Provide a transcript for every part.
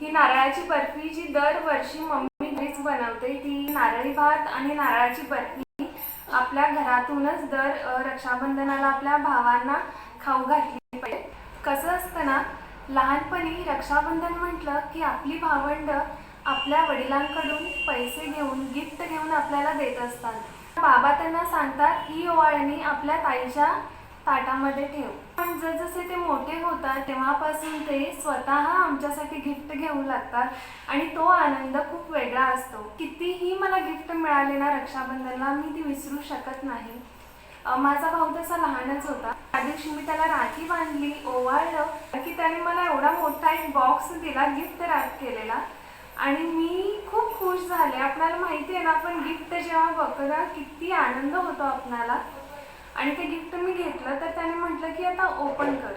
ही नारळाची बर्फी जी दरवर्षी मम्मी घरीच बनवते ती नारळी भात आणि नारळाची बर्फी आपल्या घरातूनच दर रक्षाबंधनाला आपल्या भावांना खाऊ घातली पाहिजे. कसं असतं ना लहानपणी रक्षाबंधन म्हटलं की आपली भावंड आपल्या वडिलांकडून पैसे घेऊन गिफ्ट घेऊन आपल्याला देत असतात. बाबा त्यांना सांगतात ही ओवाळणी आपल्या ताईच्या ताटामध्ये ठेव. पण जसजसे ते मोठे होतात तेव्हापासून ते स्वतः आमच्यासाठी गिफ्ट घेऊ लागतात आणि तो आनंद खूप वेगळा असतो. कितीही मला गिफ्ट मिळाले ना रक्षाबंधनला मी ती विसरू शकत नाही. माझा भाऊ तसा लहानच होता. त्या दिवशी मी त्याला राखी बांधली ओवाळलं की त्याने मला एवढा मोठा एक बॉक्स दिला गिफ्ट रॅप केलेला. आणि मी खूप खुश झाले. आपल्याला माहिती आहे ना आपण गिफ्ट जेव्हा बघतो ना किती आनंद होतो आपणाला आणि ते गिफ्ट मी घेतलं तर त्याने म्हटलं की आता ओपन कर.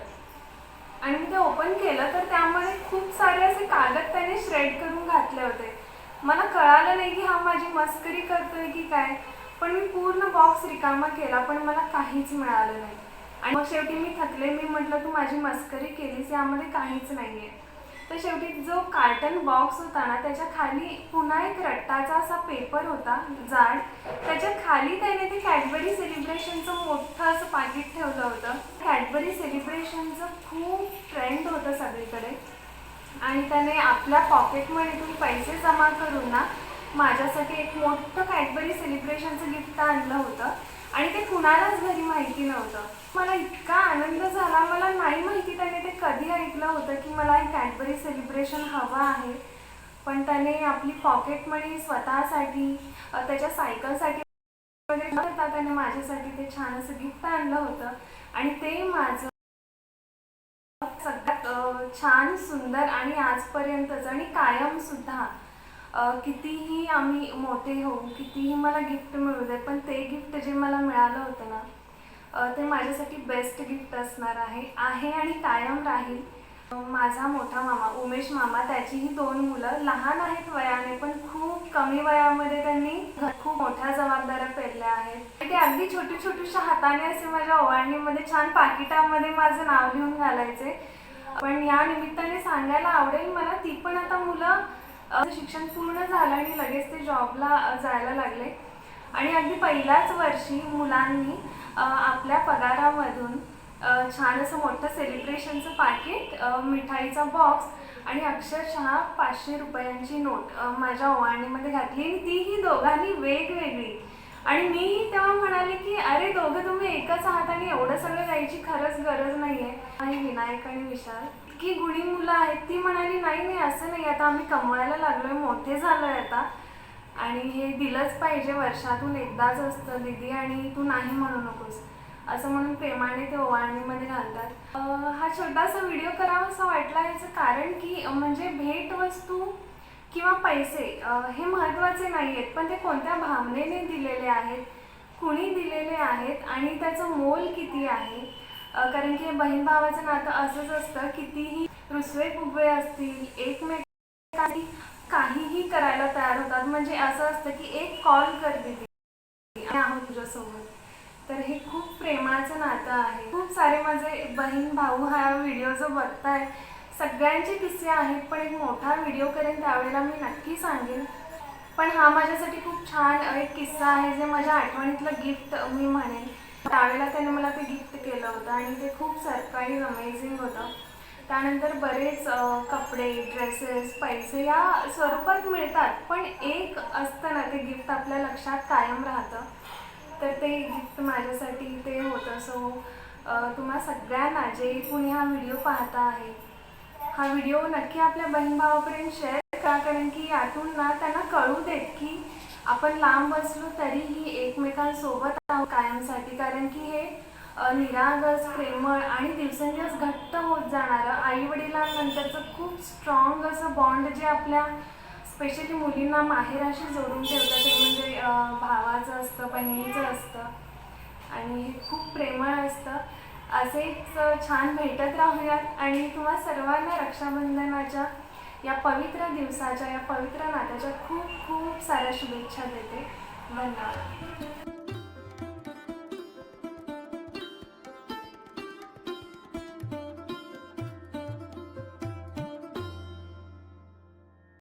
आणि मी ते ओपन केलं तर त्यामध्ये खूप सारे असे कागद त्याने श्रेड करून घातले होते. मला कळालं नाही की हा माझी मस्करी करतोय की काय पण मी पूर्ण बॉक्स रिकामा केला पण मला काहीच मिळालं नाही. आणि मग शेवटी मी थकले मी म्हटलं तू माझी मस्करी केलीस यामध्ये काहीच नाही आहे तर शेवटी जो कार्टन बॉक्स होता ना त्याच्याखाली पुन्हा एक रट्टाचा असा पेपर होता जाड. त्याच्याखाली त्याने ते कॅडबरी सेलिब्रेशनचं मोठं असं पाकिट ठेवलं होतं. कॅडबरी सेलिब्रेशनचं खूप ट्रेंड होतं सगळीकडे. आणि त्याने आपल्या पॉकेटमनीतून पैसे जमा करून ना माझ्यासाठी एक मोठं कॅडबरी सेलिब्रेशनचं गिफ्ट आणलं होतं. आणि ते कुणालाच घरी माहिती नव्हतं. मला इतका आनंद झाला मला नाही माहिती त्याने ते कधी ऐकलं होतं की मला एक कॅडबरी सेलिब्रेशन हवं आहे. पण त्याने आपली पॉकेट मनी स्वतःसाठी त्याच्या सायकलसाठी वगैरे न करता त्याने माझ्यासाठी ते छान असं गिफ्ट आणलं होतं. आणि ते माझं सगळ्यात छान सुंदर आणि आजपर्यंतच आणि कायम सुद्धा कितीही आम्ही मोठे होऊ कितीही मला गिफ्ट मिळू दे पण ते गिफ्ट जे मला मिळालं होतं ना ते माझ्यासाठी बेस्ट गिफ्ट असणार आहे आहे आणि कायम राहील. माझा मोठा मामा उमेश मामा त्याचीही दोन मुलं लहान आहेत वयाने पण खूप कमी वयामध्ये त्यांनी खूप मोठ्या जबाबदाऱ्या पेरल्या आहेत. ते अगदी छोटी छोटीशा हाताने असे माझ्या ओवाळणीमध्ये छान पाकिटामध्ये माझं नाव लिहून घालायचे. पण या निमित्ताने सांगायला आवडेल मला ती पण आता मुलं शिक्षण पूर्ण झालं आणि लगेच ते जॉबला जायला लागले. आणि अगदी पहिल्याच वर्षी मुलांनी आपल्या पगारामधून छान असं मोठं सेलिब्रेशनचं पाकिट मिठाईचा बॉक्स आणि अक्षरशः पाचशे रुपयांची नोट माझ्या ओवाणीमध्ये घातली आणि तीही दोघांनी वेगवेगळी. आणि मी तेव्हा म्हणाले की अरे दोघं तुम्ही एकच आहात आणि एवढं सगळं जायची खरंच गरज नाही आहे आणि विनायक आणि विशाल इतकी गुणी मुलं आहेत ती म्हणाली नाही नाही असं नाही आता आम्ही कमवायला लागलोय मोठे झालोय आता. आणि हे दिलंच पाहिजे वर्षातून एकदाच असतं दीदी आणि तू नाही म्हणू नकोस. असं म्हणून प्रेमाने ते ओवाळणीमध्ये घालतात. हा छोटासा व्हिडिओ करावासा वाटला याचं कारण की म्हणजे भेटवस्तू किंवा पैसे हे महत्त्वाचे नाही आहेत पण ते कोणत्या भावनेने दिलेले आहेत कुणी दिलेले आहेत आणि त्याचं मोल किती आहे कारण की बहीण भावाचं नातं असंच असतं कितीही रुसवे फुगवे असतील एकमेक काहीही करायला तयार होतात. म्हणजे असं असतं की एक कॉल कर दिली आहोत तुझ्यासोबत. तर हे खूप प्रेमाचं नातं आहे. खूप सारे माझे बहीण भाऊ हा व्हिडिओ जो बघताय सगळ्यांचे किस्से आहेत पण एक मोठा व्हिडिओ करेन त्यावेळेला मी नक्की सांगेन. पण हा माझ्यासाठी खूप छान एक किस्सा आहे जे माझ्या आठवणीतलं गिफ्ट मी म्हणेन. त्यावेळेला त्याने मला ते गिफ्ट केलं होतं आणि ते खूप सरप्राईज अमेझिंग होतं. त्यानंतर बरेच कपडे ड्रेसेस पैसे या स्वरूपात मिळतात पण एक असतं ना ते गिफ्ट आपल्या लक्षात कायम राहतं. तर ते गिफ्ट माझ्यासाठी ते होतं. सो तुम्हा सगळ्यांना जे कुणी हा व्हिडिओ पाहता आहे हा व्हिडिओ नक्की आपल्या बहीण भावापर्यंत शेअर करा कारण की यातून ना त्यांना कळू देत की आपण लांब असलो तरीही एकमेकांसोबत आहोत कायमसाठी. कारण की हे निरागस प्रेमळ आणि दिवसेंदिवस घट्ट होत जाणारं आई वडिलांनंतरचं खूप स्ट्रॉंग असं बॉन्ड जे आपल्या स्पेशली मुलींना माहेराशी जोडून ठेवतं ते म्हणजे भावाचं असतं बहिणीचं असतं आणि हे खूप प्रेमळ असतं. असेच छान भेटत राहूयात आणि तुम्हा सर्वांना रक्षाबंधनाच्या या पवित्र दिवसाच्या या पवित्र नात्याच्या खूप खूप साऱ्या शुभेच्छा देते. धन्यवाद.